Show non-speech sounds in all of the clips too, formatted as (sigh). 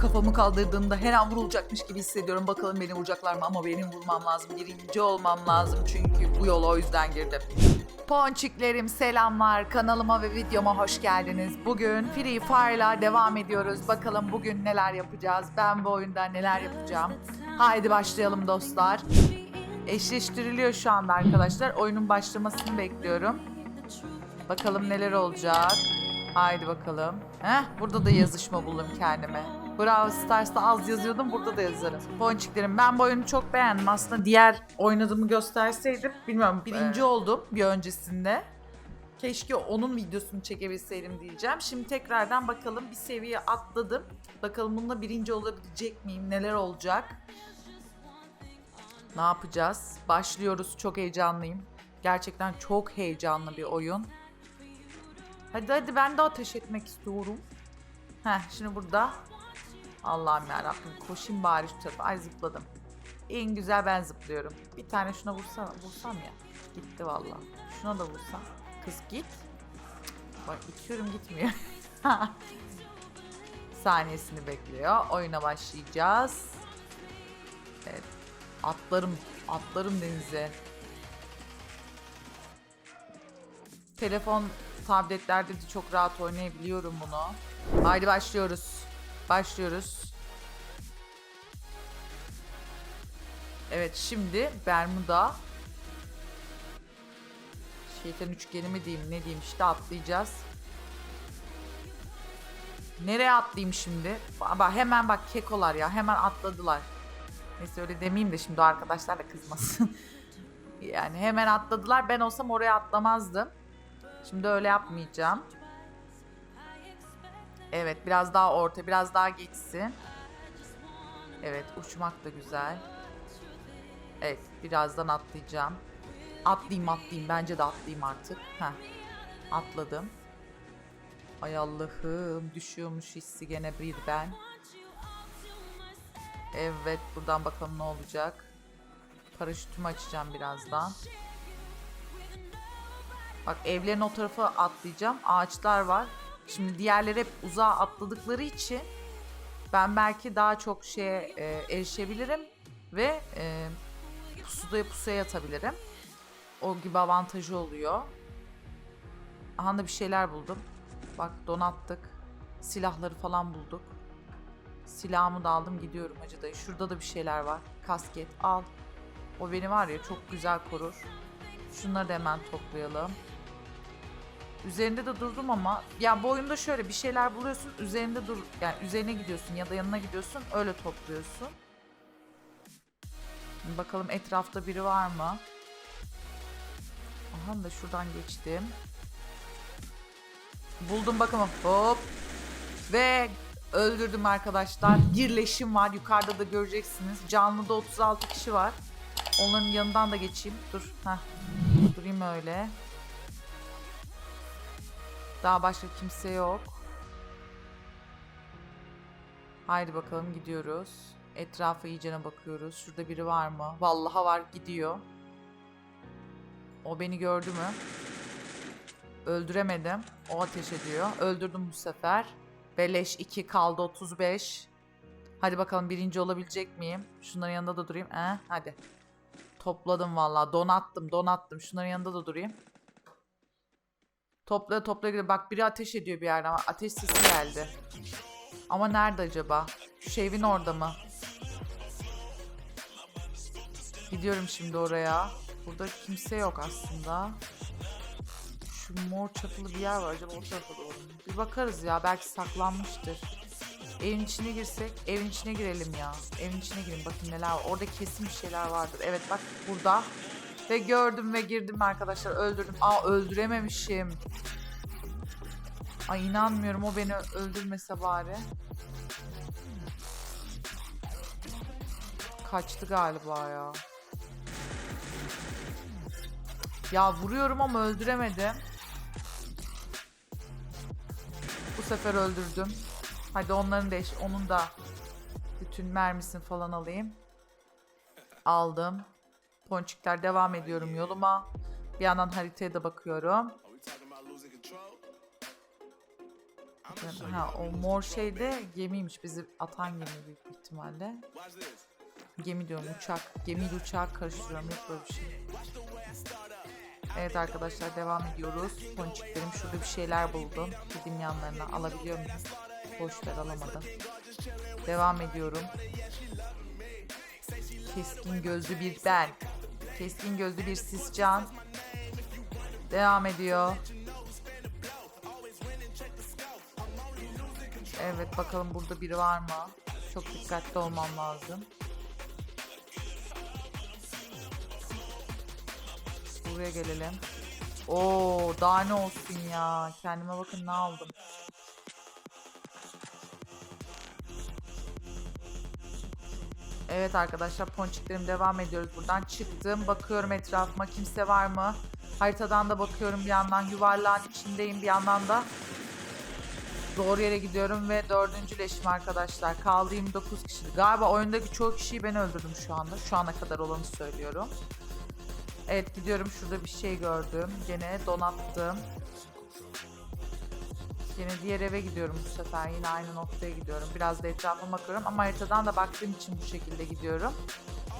Kafamı kaldırdığımda her an vurulacakmış gibi hissediyorum. Bakalım beni vuracaklar mı ama benim vurmam lazım. Birinci olmam lazım çünkü bu yola o yüzden girdim. Ponçiklerim selamlar. Kanalıma ve videoma hoş geldiniz. Bugün Free Fire'la devam ediyoruz. Bakalım bugün neler yapacağız. Ben bu oyunda neler yapacağım. Haydi başlayalım dostlar. Eşleştiriliyor şu anda arkadaşlar. Oyunun başlamasını bekliyorum. Bakalım neler olacak. Haydi bakalım. Heh, burada da yazışma buldum kendime. Bravo Stars'ta az yazıyordum burada da yazarım. Ponçiklerim ben bu oyunu çok beğendim. Aslında diğer oynadığımı gösterseydim bilmiyorum birinci oldum bir öncesinde. Keşke onun videosunu çekebilseydim diyeceğim. Şimdi tekrardan bakalım bir seviye atladım. Bakalım bununla birinci olabilecek miyim? Neler olacak? Ne yapacağız? Başlıyoruz. Çok heyecanlıyım. Gerçekten çok heyecanlı bir oyun. Hadi hadi ben de ateş etmek istiyorum. Heh şimdi burada. Allah'ım yarabbim koşayım bari şu tarafa. Ay zıpladım. En güzel ben zıplıyorum. Bir tane şuna vursam, vursam ya. Gitti vallahi. Şuna da vursam. Kız git. Bak itiyorum gitmiyor. (laughs) Saniyesini bekliyor. Oyuna başlayacağız. Evet. Atlarım, atlarım denize. Telefon, tabletlerde de çok rahat oynayabiliyorum bunu. Haydi başlıyoruz. Başlıyoruz. Evet şimdi Bermuda. Şeytan üçgeni mi diyeyim ne diyeyim işte atlayacağız. Nereye atlayayım şimdi? Bak hemen bak kekolar ya hemen atladılar. Neyse öyle demeyeyim de şimdi arkadaşlar da kızmasın. (laughs) yani hemen atladılar. Ben olsam oraya atlamazdım. Şimdi öyle yapmayacağım. Evet biraz daha orta, biraz daha geçsin. Evet uçmak da güzel. Evet birazdan atlayacağım. Atlayayım atlayayım bence de atlayayım artık. Heh. Atladım. Ay Allah'ım düşüyormuş hissi gene bir ben. Evet buradan bakalım ne olacak. Paraşütümü açacağım birazdan. Bak evlerin o tarafa atlayacağım. Ağaçlar var. Şimdi diğerleri hep uzağa atladıkları için ben belki daha çok şeye e, erişebilirim ve e, pusuya pusuya yatabilirim. O gibi avantajı oluyor. Aha da bir şeyler buldum. Bak donattık. Silahları falan bulduk. Silahımı da aldım gidiyorum Hacı. Şurada da bir şeyler var. Kasket al. O beni var ya çok güzel korur. Şunları da hemen toplayalım. Üzerinde de durdum ama ya bu oyunda şöyle bir şeyler buluyorsun üzerinde dur yani üzerine gidiyorsun ya da yanına gidiyorsun öyle topluyorsun. Bakalım etrafta biri var mı? Aha da şuradan geçtim. Buldum bakın hop. Ve öldürdüm arkadaşlar. Birleşim var yukarıda da göreceksiniz. Canlıda 36 kişi var. Onların yanından da geçeyim. Dur. Heh. Durayım öyle. Daha başka kimse yok. Haydi bakalım gidiyoruz. Etrafa iyicene bakıyoruz. Şurada biri var mı? Vallahi var gidiyor. O beni gördü mü? Öldüremedim. O ateş ediyor. Öldürdüm bu sefer. Beleş 2 kaldı 35. Hadi bakalım birinci olabilecek miyim? Şunların yanında da durayım. Eh, hadi. Topladım vallahi. Donattım, donattım. Şunların yanında da durayım. Topla topla gidiyor. Bak biri ateş ediyor bir yerden. Ateş sesi geldi. Ama nerede acaba? Şu evin orada mı? Gidiyorum şimdi oraya. Burada kimse yok aslında. Şu mor çatılı bir yer var. Acaba o tarafa doğru mu? Bir bakarız ya. Belki saklanmıştır. Evin içine girsek. Evin içine girelim ya. Evin içine girin. Bakın neler var. Orada kesin bir şeyler vardır. Evet bak burada. Ve gördüm ve girdim arkadaşlar. Öldürdüm. Aa öldürememişim. Ay inanmıyorum o beni öldürmese bari. Kaçtı galiba ya. Ya vuruyorum ama öldüremedim. Bu sefer öldürdüm. Hadi onların da onun da bütün mermisini falan alayım. Aldım. Ponçikler devam ediyorum yoluma. Bir yandan haritaya da bakıyorum. Ha o mor şey de gemiymiş. Bizi atan gemi büyük ihtimalle. Gemi diyorum uçak. Gemiyle uçağı karıştırıyorum. Yok böyle bir şey. Evet arkadaşlar devam ediyoruz. Ponçiklerim şurada bir şeyler buldum. Gideyim yanlarına alabiliyor muyum? Boş ver alamadım. Devam ediyorum. Keskin gözlü bir ben. Keskin gözlü bir siscan. Devam ediyor. Evet bakalım burada biri var mı? Çok dikkatli olmam lazım. Buraya gelelim. Oo daha ne olsun ya. Kendime bakın ne aldım. Evet arkadaşlar ponçiklerim devam ediyoruz. Buradan çıktım. Bakıyorum etrafıma kimse var mı? Haritadan da bakıyorum bir yandan. Yuvarlağın içindeyim bir yandan da. Doğru yere gidiyorum ve dördüncü leşim arkadaşlar. Kaldı 29 kişi. Galiba oyundaki çoğu kişiyi ben öldürdüm şu anda. Şu ana kadar olanı söylüyorum. Evet gidiyorum şurada bir şey gördüm. Gene donattım. Yine diğer eve gidiyorum bu sefer. Yine aynı noktaya gidiyorum. Biraz da etrafıma bakıyorum ama haritadan da baktığım için bu şekilde gidiyorum.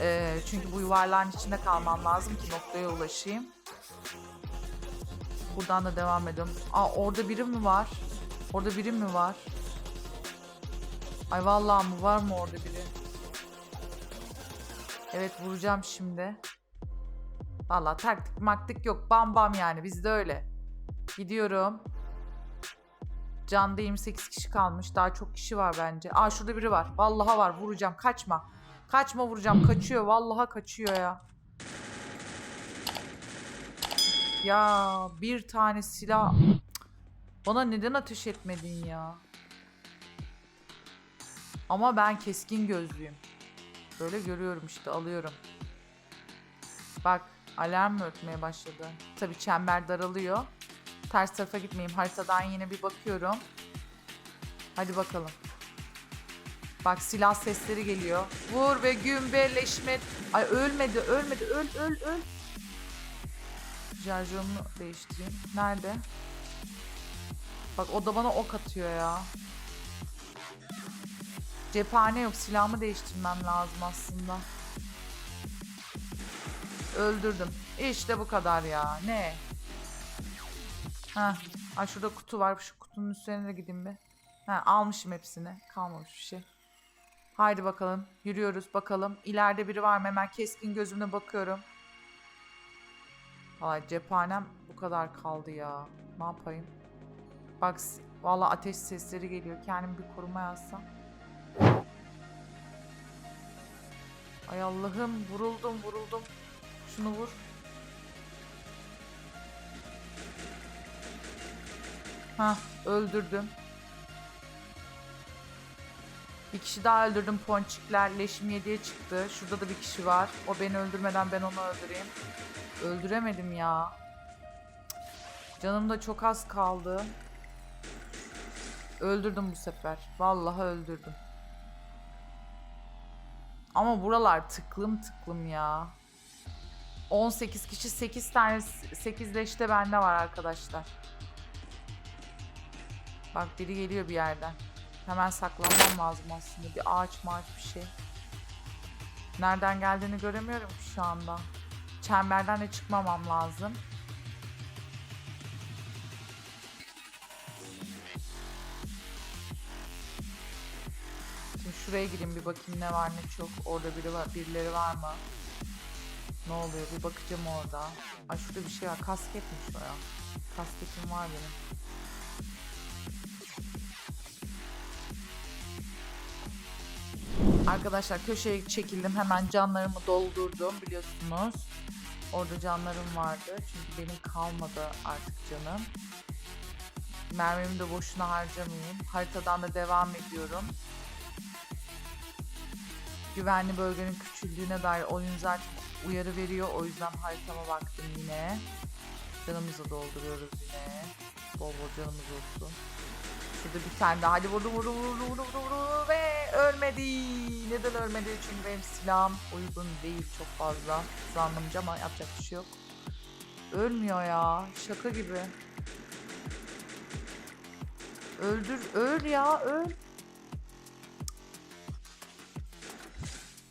Ee, çünkü bu yuvarlağın içinde kalmam lazım ki noktaya ulaşayım. Buradan da devam ediyorum. Aa orada biri mi var? Orada biri mi var? Ay vallahi mı var mı orada biri? Evet vuracağım şimdi. Vallahi taktik maktik yok. Bam bam yani bizde öyle. Gidiyorum. Can'da 28 kişi kalmış. Daha çok kişi var bence. Aa şurada biri var. Vallahi var. Vuracağım. Kaçma. Kaçma vuracağım. Kaçıyor. Vallahi kaçıyor ya. Ya bir tane silah. Bana neden ateş etmedin ya? Ama ben keskin gözlüyüm. Böyle görüyorum işte alıyorum. Bak alarm mı ötmeye başladı? Tabii çember daralıyor. Ters tarafa gitmeyeyim. Haritadan yine bir bakıyorum. Hadi bakalım. Bak silah sesleri geliyor. Vur ve gümbeleşme. Ay ölmedi, ölmedi. Öl, öl, öl. Şarjörümü değiştireyim. Nerede? Bak o da bana ok atıyor ya. Cephane yok. Silahımı değiştirmem lazım aslında. Öldürdüm. İşte bu kadar ya. Ne? Ha, ay şurada kutu var. Şu kutunun üstüne de gideyim bir. Ha, almışım hepsini. Kalmamış bir şey. Haydi bakalım. Yürüyoruz bakalım. İleride biri var mı? Hemen keskin gözümle bakıyorum. Vay cephanem bu kadar kaldı ya. Ne yapayım? Bak valla ateş sesleri geliyor. Kendimi bir koruma yazsam. Ay Allah'ım vuruldum vuruldum. Şunu vur. Ha öldürdüm. Bir kişi daha öldürdüm ponçikler. Leşim 7'ye çıktı. Şurada da bir kişi var. O beni öldürmeden ben onu öldüreyim. Öldüremedim ya. Canım da çok az kaldı. Öldürdüm bu sefer. Vallahi öldürdüm. Ama buralar tıklım tıklım ya. 18 kişi 8 tane 8 leşte bende var arkadaşlar. Bak biri geliyor bir yerden. Hemen saklanmam lazım aslında. Bir ağaç maaç bir şey. Nereden geldiğini göremiyorum şu anda. Çemberden de çıkmamam lazım. Şimdi şuraya gireyim bir bakayım ne var ne çok. Orada biri var, birileri var mı? Ne oluyor bir bakacağım orada. Ay şurada bir şey var. Kasketmiş o ya. Kasketim var benim. Arkadaşlar köşeye çekildim. Hemen canlarımı doldurdum biliyorsunuz. Orada canlarım vardı. Çünkü benim kalmadı artık canım. Mermimi de boşuna harcamayayım. Haritadan da devam ediyorum. Güvenli bölgenin küçüldüğüne dair oyun zaten uyarı veriyor. O yüzden haritama baktım yine. Canımızı dolduruyoruz yine. Bol bol canımız olsun. Şurada bir tane daha. Hadi vurdu vurdu vurdu vurdu vurdu, ve ölmedi. Neden ölmedi? Çünkü benim silahım uygun değil çok fazla. Zannımca ama yapacak bir şey yok. Ölmüyor ya. Şaka gibi. Öldür, öl ya, öl.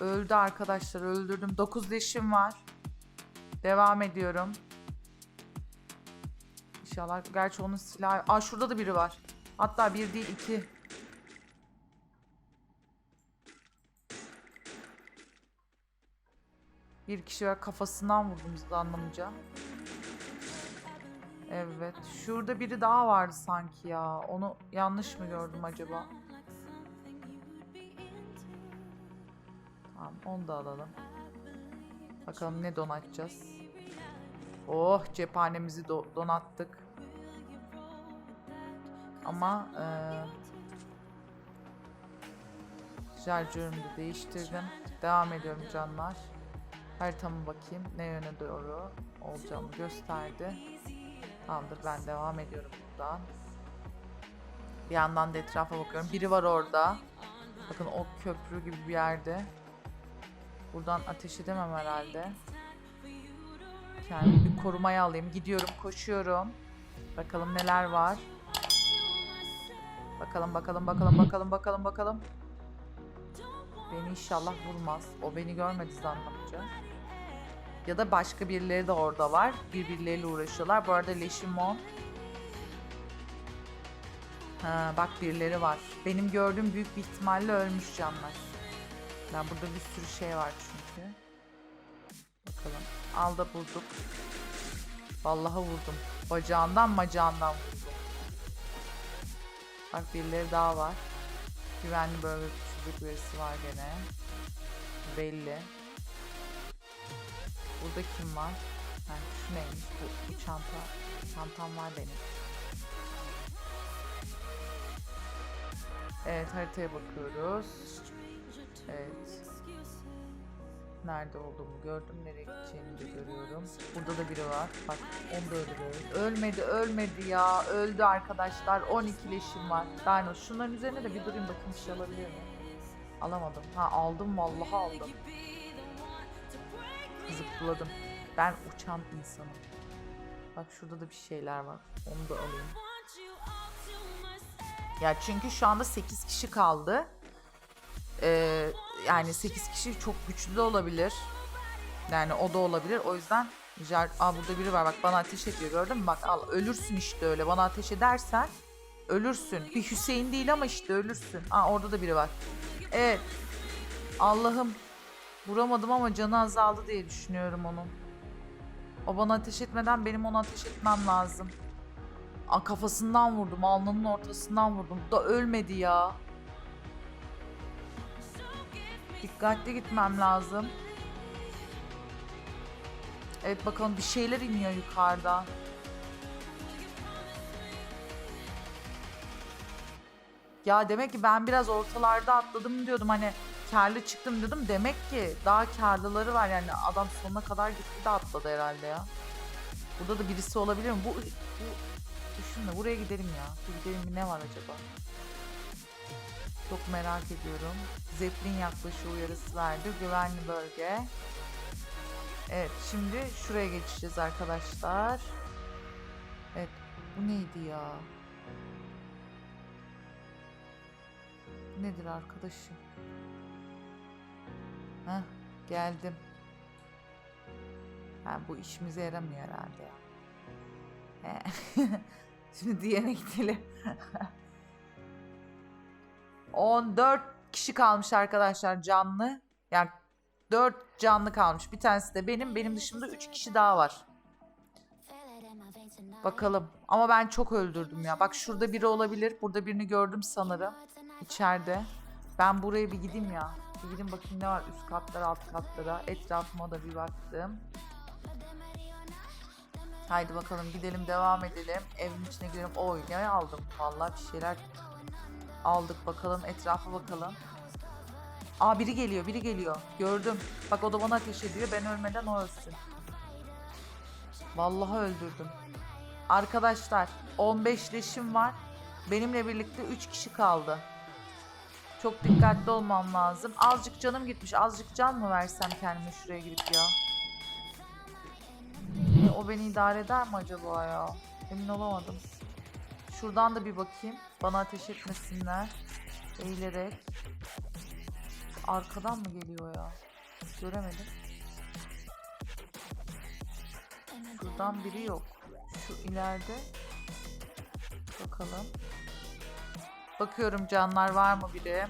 Öldü arkadaşlar, öldürdüm. 9 leşim var. Devam ediyorum. İnşallah. Gerçi onun silahı... Aa şurada da biri var. Hatta bir değil iki. Bir kişi var kafasından vurdum anlamayacağım. Evet. Şurada biri daha vardı sanki ya. Onu yanlış mı gördüm acaba? Tamam onu da alalım. Bakalım ne donatacağız. Oh cephanemizi do- donattık. Ama eee şarjörümü de değiştirdim. Devam ediyorum canlar. Haritama bakayım ne yöne doğru olacağımı gösterdi. Tamamdır ben devam ediyorum buradan. Bir yandan da etrafa bakıyorum. Biri var orada. Bakın o köprü gibi bir yerde. Buradan ateş edemem herhalde. Kendimi bir korumaya alayım. Gidiyorum, koşuyorum. Bakalım neler var. Bakalım, bakalım, bakalım, bakalım, bakalım, bakalım. Beni inşallah vurmaz. O beni görmedi zannımca. Ya da başka birileri de orada var. Birbirleriyle uğraşıyorlar. Bu arada Leşimon. Ha, bak birileri var. Benim gördüğüm büyük bir ihtimalle ölmüş canlar. Ben burada bir sürü şey var çünkü. Bakalım. Al da bulduk. Vallahi vurdum. Bacağından macağından vurdum. Bak birileri daha var. Güvenli bölge küçücük birisi var gene. Belli. Burada kim var? Neymiş? Bu, bu çanta. Çantam var benim. Evet haritaya bakıyoruz. Evet. Nerede olduğumu gördüm. Nereye gideceğimi de görüyorum. Burada da biri var. Bak onu da öldürüyoruz. Ölmedi ölmedi ya. Öldü arkadaşlar. 12 leşim var. Dino şunların üzerine de bir durayım bakayım bir şey alabiliyor muyum? Alamadım. Ha aldım vallahi aldım. Zıpladım. Ben uçan insanım. Bak şurada da bir şeyler var. Onu da alayım. Ya çünkü şu anda 8 kişi kaldı. Ee, yani 8 kişi çok güçlü de olabilir. Yani o da olabilir. O yüzden Jar Aa burada biri var. Bak bana ateş ediyor. Gördün mü? Bak al ölürsün işte öyle. Bana ateş edersen ölürsün. Bir Hüseyin değil ama işte ölürsün. Aa orada da biri var. Evet. Allah'ım Vuramadım ama canı azaldı diye düşünüyorum onun. O bana ateş etmeden benim ona ateş etmem lazım. Aa, kafasından vurdum, alnının ortasından vurdum. Da ölmedi ya. Dikkatli gitmem lazım. Evet bakalım bir şeyler iniyor yukarıdan. Ya demek ki ben biraz ortalarda atladım diyordum hani karlı çıktım diyordum. Demek ki daha karlıları var yani adam sonuna kadar gitti de atladı herhalde ya. Burada da birisi olabilir mi? Bu, bu düşünme buraya gidelim ya. Bir gidelim bir ne var acaba? Çok merak ediyorum. Zeppelin yaklaşıyor uyarısı verdi. Güvenli bölge. Evet şimdi şuraya geçeceğiz arkadaşlar. Evet bu neydi ya? Nedir arkadaşım? Heh, geldim. Ha, bu işimize yaramıyor herhalde. (laughs) Şimdi diğerine gidelim. (laughs) 14 kişi kalmış arkadaşlar canlı. Yani 4 canlı kalmış. Bir tanesi de benim. Benim dışımda 3 kişi daha var. Bakalım. Ama ben çok öldürdüm ya. Bak şurada biri olabilir. Burada birini gördüm sanırım. İçeride. Ben buraya bir gideyim ya. Bir gideyim bakayım ne var üst katlara alt katlara. Etrafıma da bir baktım. Haydi bakalım gidelim devam edelim. Evin içine girelim. Oy ne aldım. Vallahi bir şeyler aldık bakalım. Etrafa bakalım. Aa biri geliyor biri geliyor. Gördüm. Bak o da bana ateş ediyor. Ben ölmeden o ölsün. Vallahi öldürdüm. Arkadaşlar 15 leşim var. Benimle birlikte 3 kişi kaldı. Çok dikkatli olmam lazım. Azıcık canım gitmiş. Azıcık can mı versem kendime şuraya gidip ya? O beni idare eder mi acaba ya? Emin olamadım. Şuradan da bir bakayım. Bana ateş etmesinler. Eğilerek. Arkadan mı geliyor ya? Göremedim. Şuradan biri yok. Şu ileride. Bakalım. Bakıyorum canlar var mı biri?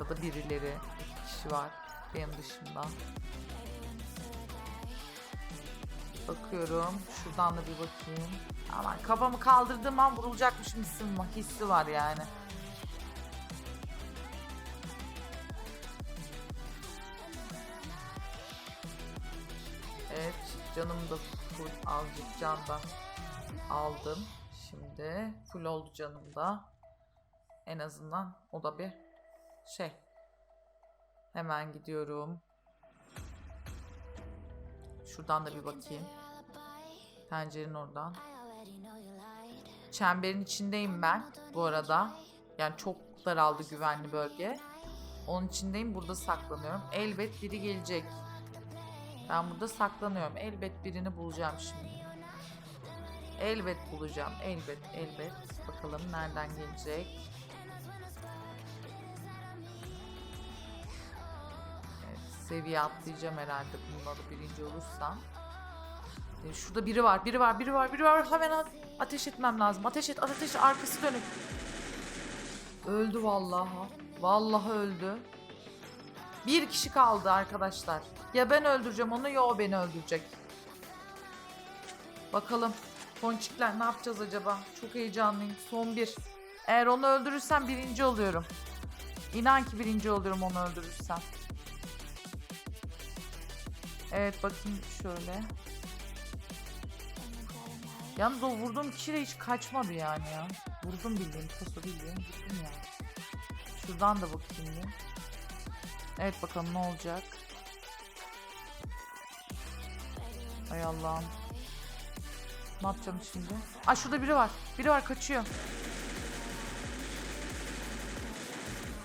Burada da birileri. iki kişi var. Benim dışımda. Bakıyorum. Şuradan da bir bakayım. Aman kafamı kaldırdığım an vurulacakmışım hissi, hissi var yani. Evet canım da full azıcık can da aldım. Şimdi full oldu canım da. En azından o da bir şey. Hemen gidiyorum. Şuradan da bir bakayım. Pencerenin oradan. Çemberin içindeyim ben bu arada. Yani çok daraldı güvenli bölge. Onun içindeyim burada saklanıyorum. Elbet biri gelecek. Ben burada saklanıyorum. Elbet birini bulacağım şimdi. Elbet bulacağım. Elbet, elbet. Bakalım nereden gelecek. Evet, seviye atlayacağım herhalde bunları birinci olursam. Ee, Şurada biri var, biri var, biri var, biri var. Hemen ateş etmem lazım. Ateş et, ateş. Arkası dönük. Öldü vallahi. Vallahi öldü. Bir kişi kaldı arkadaşlar. Ya ben öldüreceğim onu ya o beni öldürecek. Bakalım. Ponçikler ne yapacağız acaba? Çok heyecanlıyım. Son bir. Eğer onu öldürürsem birinci oluyorum. İnan ki birinci oluyorum onu öldürürsem. Evet bakayım şöyle. Yalnız o vurduğum kişi de hiç kaçmadı yani ya. Vurdum bildiğin, paso bildiğin vurdum yani. Şuradan da bakayım bir. Evet bakalım ne olacak. Ay Allah'ım. Ne yapacağım şimdi? Ay şurada biri var. Biri var kaçıyor.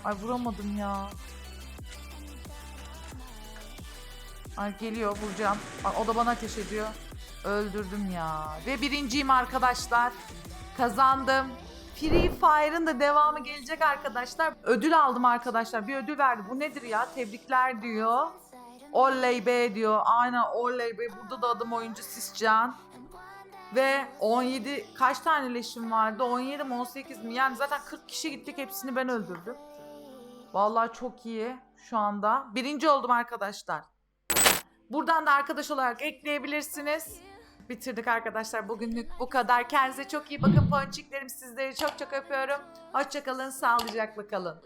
Ay vuramadım ya. Ay geliyor vuracağım. Ay, o da bana ateş ediyor. Öldürdüm ya. Ve birinciyim arkadaşlar. Kazandım. Free Fire'ın da devamı gelecek arkadaşlar. Ödül aldım arkadaşlar. Bir ödül verdi. Bu nedir ya? Tebrikler diyor. Oley be diyor. Aynen oley be. Burada da adım oyuncu Siscan. Ve 17 kaç tane leşim vardı? 17 mi 18 mi? Yani zaten 40 kişi gittik. Hepsini ben öldürdüm. Vallahi çok iyi şu anda. Birinci oldum arkadaşlar. Buradan da arkadaş olarak ekleyebilirsiniz. Bitirdik arkadaşlar. Bugünlük bu kadar. Kendinize çok iyi bakın. Ponçiklerim sizleri çok çok öpüyorum. Hoşçakalın. Sağlıcakla kalın.